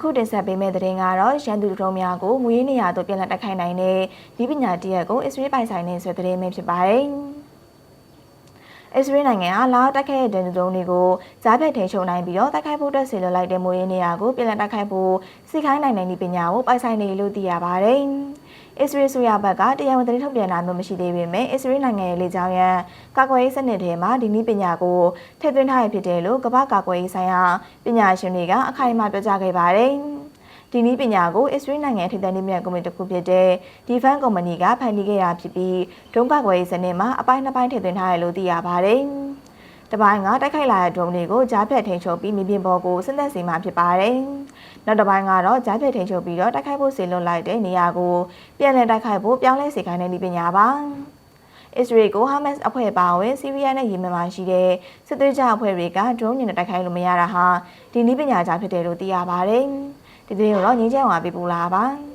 အခုတင်ဆက်ပေးမယ့်သတင်းကတော့ရန်သူထုံးများကိုငွေနေရာသို့ပြန်လည်တိုက်ခိုက်နိုင်တဲ့ဒီပညာတရက်ကိုအစ္စရေးပိုင်ဆိုင်နေဆွေသတင်းပဲဖြစ်ပါတယ်။ အစ္စရေးနိုင်ငံကလာတိုက်ခိုက်တဲ့ဒဏ်တုံးတွေကိုကြားဖြတ်ထိန်ချုံနိုင်ပြီးတော့တိုက်ခိုက်ဖို့အတွက်ဆင်လွှတ်လိုက်တဲ့မွေးနေရာကိုပြန်လည်တိုက်ခိုက်ဖို့စီခိုင်းနိုင်တဲ့ဒီပညာကိုပိုင်ဆိုင်နေလို့သိရပါတယ်။အစ္စရေးဆိုရဘက်ကတရားဝင်သတင်းထုတ်ပြန်တာမျိုးမရှိသေးပေမဲ့အစ္စရေးနိုင်ငံရဲ့လေကြောင်းရန်ကာကွယ်ရေးစနစ်ထဲမှာဒီနည်းပညာကိုထည့်သွင်းထားရဖြစ်တယ်လို့ကမ္ဘာကာကွယ်ရေးဆိုင်ရာပညာရှင်တွေကအခိုင်အမာပြောကြားခဲ့ပါတယ်။ ဒီနည်းပညာကိုအစ္စရေးနိုင်ငံထိပ်တန်းနည်းပညာကုမ္ပဏီတစ်ခုဖြစ်တဲ့ Defense Company ကဖန်တီးခဲ့တာဖြစ်ပြီးဒုံးကာကွယ်ရေးစနစ်မှာအပိုင်းနှစ်ပိုင်းထည့်သွင်းထားတယ်လို့သိရပါတယ်။တပိုင်းကတိုက်ခိုက်လာတဲ့ဒရုန်းတွေကိုကြားဖြတ်ထိန်ချုပ်ပြီးမြေပြင်ပေါ်ကိုဆင်းသက်စေမှာဖြစ်ပါတယ်။နောက်တစ်ပိုင်းကတော့ကြားဖြတ်ထိန်ချုပ်ပြီးတော့တိုက်ခိုက်ဖို့ဆေလွတ်လိုက်တဲ့နေရာကိုပြန်လည်တိုက်ခိုက်ဖို့ပြောင်းလဲစေခိုင်းတဲ့နည်းပညာပါ။အစ္စရေးကိုဟာမတ်စ်အဖွဲ့ပါဝင်ဆီးရီးယားနဲ့ယီမင်မှာရှိတဲ့စစ်သွေးကြအဖွဲ့တွေကဒရုန်းညင်နဲ့တိုက်ခိုက်လို့မရတာဟာဒီနည်းပညာကြားဖြစ်တယ်လို့သိရပါတယ်။ ဒီသတင်းကိုတော့ငင်းချမ်းဝါပြပူလာပါ။